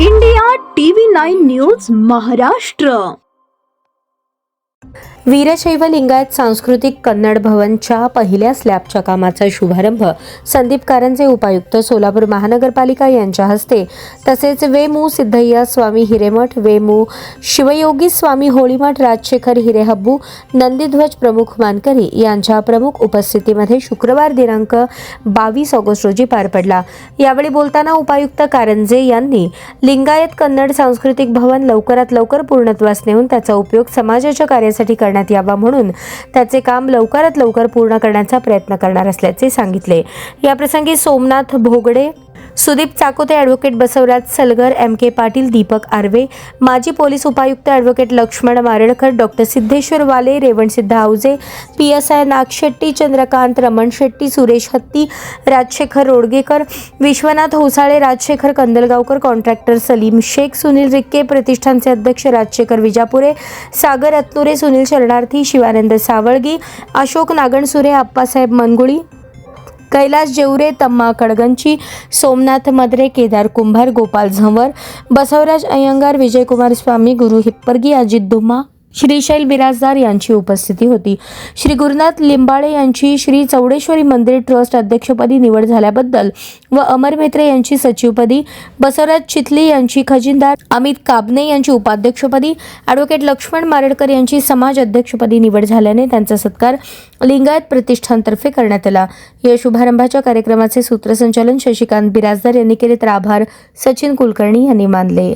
India TV nine news Maharashtra. Veerashaiva Lingayat सांस्कृतिक कन्नड भवनच्या पहिल्या स्लॅबच्या कामाचा शुभारंभ संदीप कारंजे उपायुक्त सोलापूर महानगरपालिका यांच्या हस्ते तसेच वेमू सिद्धय्या स्वामी हिरेमठ वेमू शिवयोगी स्वामी होळीमठ राजशेखर हिरेहब्बू नंदीध्वज प्रमुख मानकरी यांच्या प्रमुख उपस्थितीमध्ये शुक्रवार दिनांक बावीस ऑगस्ट रोजी पार पडला. यावेळी बोलताना उपायुक्त कारंजे यांनी लिंगायत कन्नड सांस्कृतिक भवन लवकरात लवकर पूर्णत्वास नेऊन त्याचा उपयोग समाजाच्या कार्यासाठी करण्यात यावा म्हणून त्याचे काम लवकरात लवकर पूर्ण करण्याचा प्रयत्न करणार असल्याचे सांगितले. याप्रसंगी Somnath Bhogade Sudeep Chakote advocate Basavaraj Salgar M K Patil Deepak Arve माजी पोलीस उपायुक्त advocate Laxman Maradkar doctor Siddheshwar Wale Revansiddha Awaje P S I Nagshetty Chandrakant Raman Shetty Suresh Hatti Rajshekhar Rodgekar Vishwanath Hosale Rajshekhar Kandalgaonkar contractor Salim Shaikh Sunil Rikke प्रतिष्ठानचे अध्यक्ष राजशेखर विजापुरे सागर रत्नुरे सुनील शरणार्थी शिवानंद सावळगी अशोक नागणसुरे आप्पासाहेब मनगुळी कैलास जेवरे तम्मा कडगंची सोमनाथ मद्रे केदार कुंभार गोपाल झंवर बसवराज अय्यंगार विजयकुमार स्वामी गुरु हिप्परगी अजित धुमा श्रीशैल बिराजदार यांची उपस्थिती होती. श्री गुरुनाथ लिंबाळे यांची श्री चौडेश्वरी मंदिर ट्रस्ट अध्यक्षपदी निवड झाल्याबद्दल व अमर मेत्रे यांची सचिवपदी बसवराज चितली यांची खजिनदार अमित काबने यांची उपाध्यक्षपदी ॲडव्होकेट लक्ष्मण मारडकर यांची समाज अध्यक्षपदी निवड झाल्याने त्यांचा सत्कार लिंगायत प्रतिष्ठानतर्फे करण्यात आला. या शुभारंभाच्या कार्यक्रमाचे सूत्रसंचालन शशिकांत बिराजदार यांनी केले तर आभार सचिन कुलकर्णी यांनी मानले.